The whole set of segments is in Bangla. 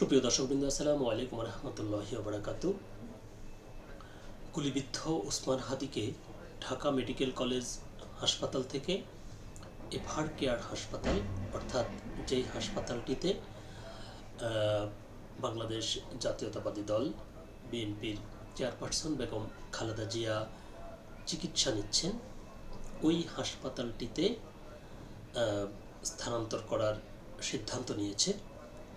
সুপ্রিয় দর্শকবৃন্দ, আসসালামু আলাইকুম রহমতুল্লাহি বারাকাতু গুলিবিদ্ধ ওসমান হাদিকে ঢাকা মেডিকেল কলেজ হাসপাতাল থেকে এভার কেয়ার হাসপাতাল, অর্থাৎ যেই হাসপাতালটিতে বাংলাদেশ জাতীয়তাবাদী দল, বিএনপির চেয়ারপারসন বেগম খালেদা জিয়া চিকিৎসা নিচ্ছেন, ওই হাসপাতালটিতে স্থানান্তর করার সিদ্ধান্ত নিয়েছে।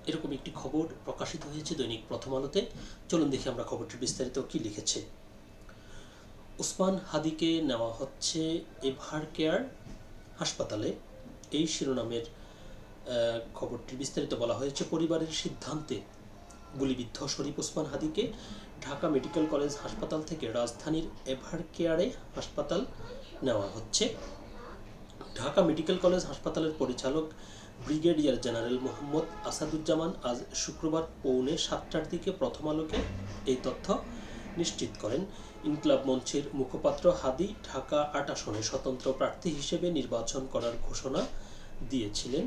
এরকম একটি খবর প্রকাশিত হয়েছে দৈনিক প্রথম আলোতে। চলুন দেখি আমরা খবরটি বিস্তারিত কি লিখেছে। উসমান হাদিকে নেওয়া হচ্ছে এভার কেয়ার হাসপাতালে। এই শিরোনামের খবরটি বিস্তারিত বলা হয়েছে পরিবারের সিদ্ধান্তে। গুলিবিদ্ধ শরীফ ওসমান হাদিকে ঢাকা মেডিকেল কলেজ হাসপাতাল থেকে রাজধানীর এভার কেয়ারে হাসপাতাল নেওয়া হচ্ছে। ঢাকা মেডিকেল কলেজ হাসপাতালের পরিচালক ব্রিগেডিয়ার জেনারেল মোহাম্মদ আসাদুজ্জামান আজ শুক্রবার পৌনে সাতটার দিকে প্রথম আলোকে এই তথ্য নিশ্চিত করেন। ইনকলাব মঞ্চের মুখপাত্র হাদি ঢাকা আট আসনে স্বতন্ত্র প্রার্থী হিসেবে নির্বাচন করার ঘোষণা দিয়েছিলেন।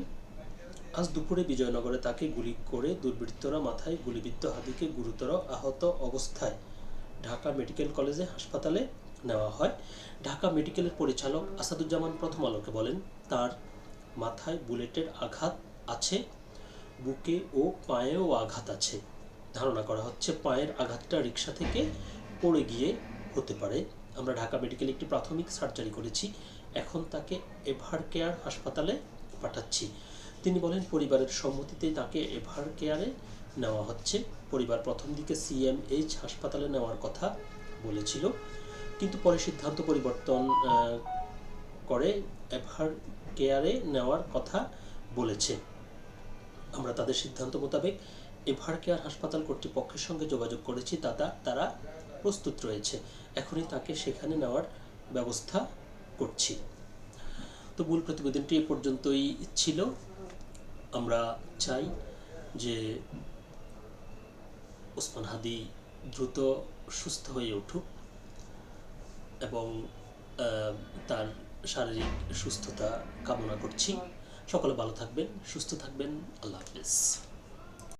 আজ দুপুরে বিজয়নগরে তাকে গুলি করে দুর্বৃত্তরা মাথায় গুলিবিদ্ধ হাদিকে গুরুতর আহত অবস্থায় ঢাকা মেডিকেল কলেজে হাসপাতালে নেওয়া হয়। ঢাকা মেডিকেলের পরিচালক আসাদুজ্জামান প্রথম আলোকে বলেন, তার মাথায় বুলেটের আঘাত আছে, বুকে ও পায়েও আঘাত আছে। ধারণা করা হচ্ছে পায়ের আঘাতটা রিক্সা থেকে পড়ে গিয়ে হতে পারে। আমরা ঢাকা মেডিকেলে একটি প্রাথমিক সার্জারি করেছি, এখন তাকে এভার কেয়ার হাসপাতালে পাঠাচ্ছি। তিনি বলেন, পরিবারের সম্মতিতে তাকে এভার কেয়ারে নেওয়া হচ্ছে। পরিবার প্রথম দিকে সিএমএইচ হাসপাতালে নেওয়ার কথা বলেছিল। কিন্তু পরে সিদ্ধান্ত পরিবর্তন করে এভার কেয়ারে নেওয়ার কথা বলেছে। আমরা তাদের সিদ্ধান্ত মোতাবেক এভার কেয়ার হাসপাতাল কর্তৃপক্ষের সঙ্গে যোগাযোগ করেছি, তাতা, তারা প্রস্তুত রয়েছে। এখনই তাকে সেখানে নেওয়ার ব্যবস্থা করছি। তো মূল প্রতিবেদনটি এ পর্যন্তই ছিল। আমরা চাই যে ওসমান হাদি দ্রুত সুস্থ হয়ে উঠুক। এবং তার শারীরিক সুস্থতা কামনা করছি। সকলে ভালো থাকবেন সুস্থ থাকবেন। আল্লাহ হাফেজ।